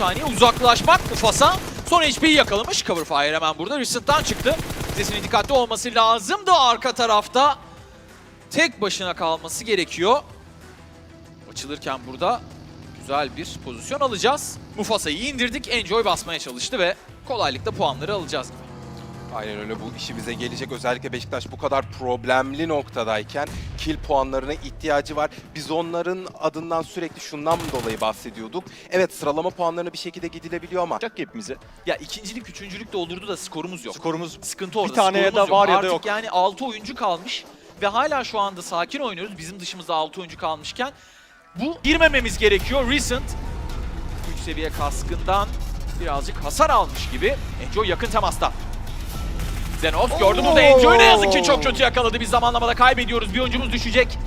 saniye uzaklaşmak Mufasa. Son HP'yi yakalamış. Cover Fire hemen burada. Recent'tan çıktı. Sesinin dikkatli olması lazımdı arka tarafta. Tek başına kalması gerekiyor. Açılırken burada güzel bir pozisyon alacağız. Mufasa'yı indirdik. Enjoy basmaya çalıştı ve kolaylıkla puanları alacağız. Aynen öyle bu işi bize gelecek. Özellikle Beşiktaş bu kadar problemli noktadayken kill puanlarına ihtiyacı var. Biz onların adından sürekli şundan dolayı bahsediyorduk. Evet sıralama puanlarına bir şekilde gidilebiliyor ama Olacak hepimize. Ya ikincilik, üçüncülük doldurdu da skorumuz yok. Skorumuz Sıkıntı orada. Bir tane ya da var yok. ya da Artık yok. yani 6 oyuncu kalmış ve hala şu anda sakin oynuyoruz. Bizim dışımızda 6 oyuncu kalmışken bu girmememiz gerekiyor. Recent 3 seviye kaskından birazcık hasar almış gibi. Enjoy yakın temasta. Zenos gördü burada Enjoy ne yazık ki çok kötü yakaladı. Biz zamanlamada kaybediyoruz. Bir oyuncumuz düşecek.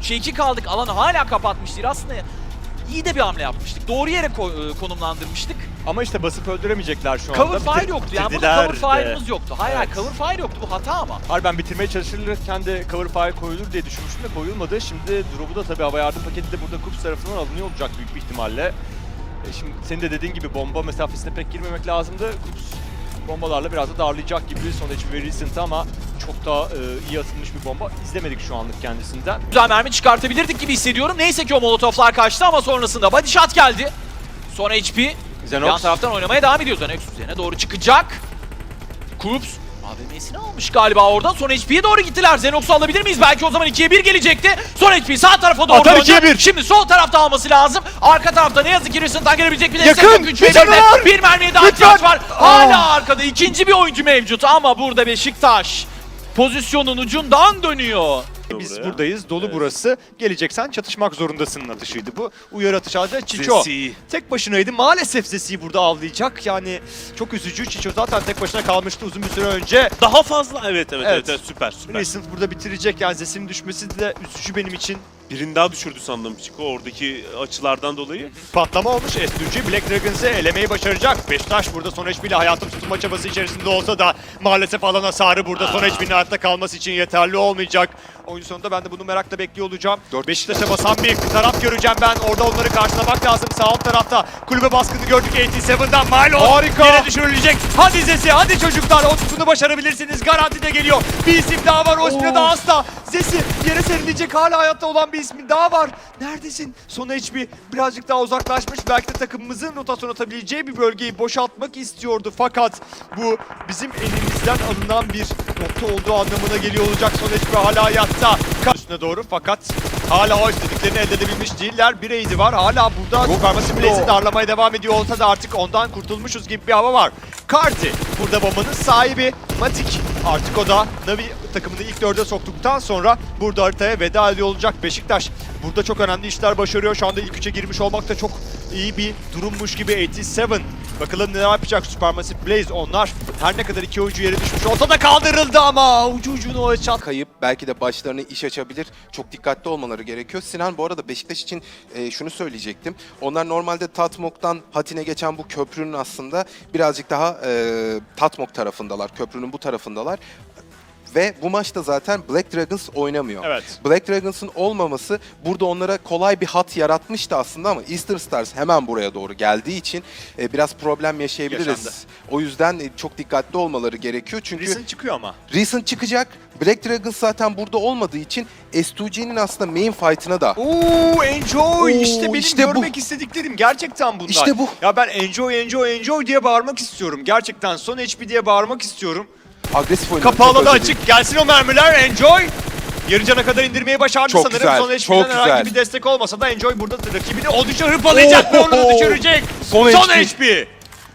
3'e 2 kaldık. Alanı hala kapatmıştır. Aslında iyi de bir hamle yapmıştık. Doğru yere ko- e, konumlandırmıştık. ama işte basıp öldüremeyecekler şu anda. Cover fire yoktu. Yani burada cover fire'ımız yoktu. Hayır, hayır, Evet. cover fire yoktu. Bu hata ama. Hayır ben bitirmeye çalışılırken de cover fire koyulur diye düşünmüştüm de koyulmadı. Şimdi drop'u da tabii hava yardım paketi de burada Kups tarafından alınıyor olacak büyük bir ihtimalle. E şimdi senin de dediğin gibi bomba mesafesine pek girmemek lazımdı. Kups bombalarla biraz da darlayacak gibi son HP ve Recent ama çok da e, iyi atılmış bir bomba izlemedik şu anlık kendisinden. Güzel mermi çıkartabilirdik gibi hissediyorum. Neyse ki o molotoflar kaçtı ama sonrasında body shot geldi. Son HP. Yan Xenox taraftan oynamaya devam ediyor. Zenox üzerine doğru çıkacak. Kups AVM'sini almış galiba orada. Son HP'ye doğru gittiler. Xenox'u alabilir miyiz? Belki o zaman 2'ye 1 gelecekti. Son HP sağ tarafa doğru Atar döndü. ikiye bir. Şimdi sol tarafta alması lazım. Arka tarafta ne yazık ki Recent'tan gelebilecek bir destek yok. Üç ve Bir canı birde. var. Bir mermiye daha ihtiyaç var. Hala arkada ikinci bir oyuncu mevcut ama burada Beşiktaş pozisyonun ucundan dönüyor. Biz buraya. buradayız dolu burası. Geleceksen çatışmak zorundasın atışıydı bu. Uyarı atışı aldı Çiço. Zesi. Tek başınaydı. Maalesef Zesi'yi burada avlayacak. Yani çok üzücü. Çiço zaten tek başına kalmıştı uzun bir süre önce. Daha fazla evet evet Evet. evet, evet, süper süper. Recent burada bitirecek. Yani Zesi'nin düşmesi de üzücü benim için. Birini daha düşürdü sandım Chico oradaki açılardan dolayı. Patlama olmuş. S3 Black Dragons'ı elemeyi başaracak. Beşiktaş burada son HP ile hayatın tutunma çabası içerisinde olsa da maalesef alan hasarı burada son HP'nin hayatta kalması için yeterli olmayacak. Oyun sonunda ben de bunu merakla bekliyor olacağım. Beşiktaş'a basan bir taraf göreceğim ben. Orada onları karşılamak lazım. Sağ alt tarafta kulübe baskını gördük 87'dan. Milo Harika. yere düşürülecek. Hadi Zesi hadi çocuklar. O bunu başarabilirsiniz. Garanti de geliyor. Bir isim daha var. O ismi de hasta. Zesi yere serilecek. Hala hayatta olan bir ismi daha var. Neredesin? Son HP birazcık daha uzaklaşmış. Belki de takımımızın rotasyon atabileceği bir bölgeyi boşaltmak istiyordu. Fakat bu bizim elimizden alınan bir nokta olduğu anlamına geliyor olacak. Son HP hala hayatta. Üstüne doğru fakat hala o istediklerini elde edebilmiş değiller. Bir aid'i var. Hala burada Supermassive Blaze'i darlamaya devam ediyor olsa da artık ondan kurtulmuşuz gibi bir hava var. Karti burada bombanın sahibi. Matik artık o da Navi takımını ilk dörde soktuktan sonra burada haritaya veda ediyor olacak Beşiktaş. Burada çok önemli işler başarıyor. Şu anda ilk üçe girmiş olmak da çok iyi bir durummuş gibi 87. Bakalım ne yapacak Supermassive Blaze. Onlar her ne kadar iki oyuncu yere düşmüş olsa da kaldırıldı ama ucu ucuna o çat. kayıp belki de başlarına iş açabilir. Çok dikkatli olmaları gerekiyor. Sinan bu arada Beşiktaş için e, şunu söyleyecektim. Onlar normalde Tatmok'tan Hatin'e geçen bu köprünün aslında birazcık daha e, Tatmok tarafındalar. Köprünün bu tarafındalar. Ve bu maçta zaten Black Dragons oynamıyor. Evet. Black Dragons'ın olmaması burada onlara kolay bir hat yaratmıştı aslında ama Eastern Stars hemen buraya doğru geldiği için e, biraz problem yaşayabiliriz. Yaşandı. O yüzden e, çok dikkatli olmaları gerekiyor. Çünkü Recent çıkıyor ama. Recent çıkacak. Black Dragons zaten burada olmadığı için S2G'nin aslında main fight'ına da Oo enjoy Oo, işte benim işte bu. görmek istediklerim gerçekten bunlar. İşte bu. Ya ben enjoy enjoy enjoy diye bağırmak istiyorum. Gerçekten son HP diye bağırmak istiyorum. Agresif oynadı. Kapağı özledim. açık gelsin o mermiler enjoy. Yarı cana kadar indirmeyi başardı Çok sanırım. güzel, Son çok HP'den herhangi güzel. bir destek olmasa da Enjoy burada rakibini oldukça hırpalayacak ve onu Oo. düşürecek. Son Son, HP. HP.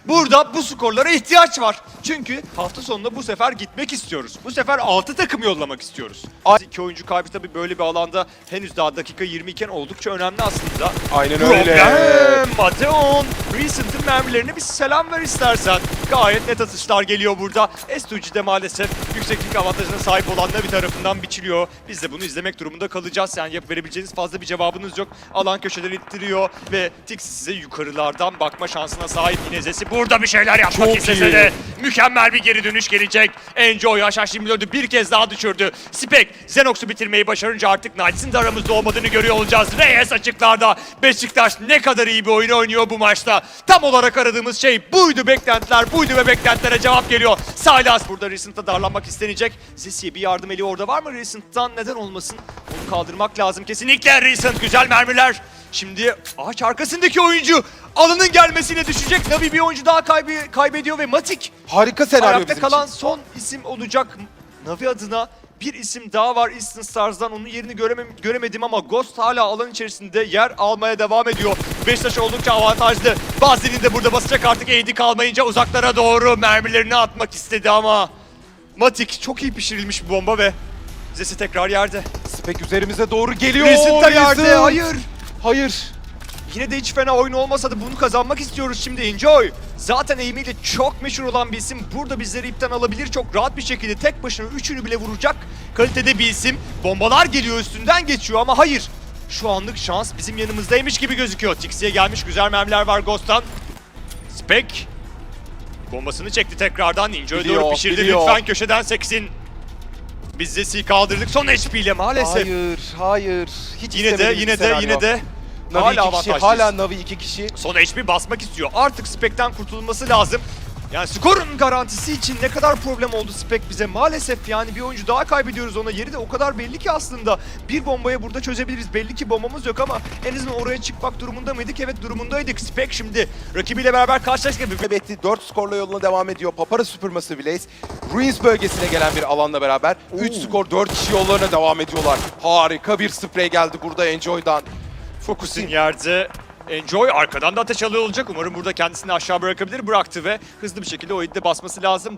Burada bu skorlara ihtiyaç var. Çünkü hafta sonunda bu sefer gitmek istiyoruz. Bu sefer 6 takım yollamak istiyoruz. İki oyuncu kaybı tabii böyle bir alanda henüz daha dakika 20 iken oldukça önemli aslında. Aynen öyle. Problem. Mateon. Recent'ın mermilerine bir selam ver istersen. Gayet net atışlar geliyor burada. S2G'de maalesef yükseklik avantajına sahip olan Navi tarafından biçiliyor. Biz de bunu izlemek durumunda kalacağız. Yani yap verebileceğiniz fazla bir cevabınız yok. Alan köşeleri ittiriyor ve Tix size yukarılardan bakma şansına sahip yine Zesi. Burada bir şeyler yapmak Çok istese iyi. de Mükemmel bir geri dönüş gelecek. Enjoy Haşhaş 24'ü bir kez daha düşürdü. Spek Xenox'u bitirmeyi başarınca artık Knights'ın da aramızda olmadığını görüyor olacağız. Reyes açıklarda. Beşiktaş ne kadar iyi bir oyun oynuyor bu maçta. Tam olarak aradığımız şey buydu beklentiler buydu ve beklentilere cevap geliyor. Silas burada Recent'a darlanmak istenecek. Zesi'ye bir yardım eli orada var mı Recent'tan? Neden olmasın? Onu kaldırmak lazım kesinlikle Recent. Güzel mermiler. Şimdi ağaç arkasındaki oyuncu alanın gelmesiyle düşecek. Navi bir oyuncu daha kaybı- kaybediyor ve Matik Harika senaryo ayakta bizim kalan için. son isim olacak. Navi adına bir isim daha var Eastern Stars'dan. Onun yerini göremem göremedim ama Ghost hala alan içerisinde yer almaya devam ediyor. Beşiktaş oldukça avantajlı. Bazilin de burada basacak artık AD kalmayınca uzaklara doğru mermilerini atmak istedi ama Matik çok iyi pişirilmiş bir bomba ve Zesi tekrar yerde. Spek üzerimize doğru geliyor. Da yerde. Hayır. Hayır. Yine de hiç fena oyun olmasa da bunu kazanmak istiyoruz şimdi Enjoy. Zaten eğimiyle çok meşhur olan bir isim. Burada bizleri ipten alabilir çok rahat bir şekilde. Tek başına üçünü bile vuracak kalitede bir isim. Bombalar geliyor üstünden geçiyor ama hayır. Şu anlık şans bizim yanımızdaymış gibi gözüküyor. Tixi'ye gelmiş güzel mermiler var Ghost'tan. Spek bombasını çekti tekrardan. Ninja'ya doğru pişirdi. biliyor. Lütfen köşeden seksin. Biz Zesi'yi kaldırdık. Son HP ile maalesef. Hayır, hayır. Hiç Yine de yine de senaryo. yine de Navi hala iki kişi, hala Navi iki kişi. Son HP basmak istiyor. Artık Spek'ten kurtulması lazım. Yani skorun garantisi için ne kadar problem oldu Spek bize. Maalesef yani bir oyuncu daha kaybediyoruz ona. Yeri de o kadar belli ki aslında. Bir bombaya burada çözebiliriz. Belli ki bombamız yok ama en azından oraya çıkmak durumunda mıydık? Evet durumundaydık. Spek şimdi rakibiyle beraber karşılaştık. Kaybetti. 4 skorla yoluna devam ediyor. Papara Supermassive Blaze. Ruins bölgesine gelen bir alanla beraber 3 skor 4 kişi yollarına devam ediyorlar. Harika bir sprey geldi burada Enjoy'dan. Focus'un yerde. Enjoy arkadan da ateş alıyor olacak. Umarım burada kendisini aşağı bırakabilir. Bıraktı ve hızlı bir şekilde o idde basması lazım.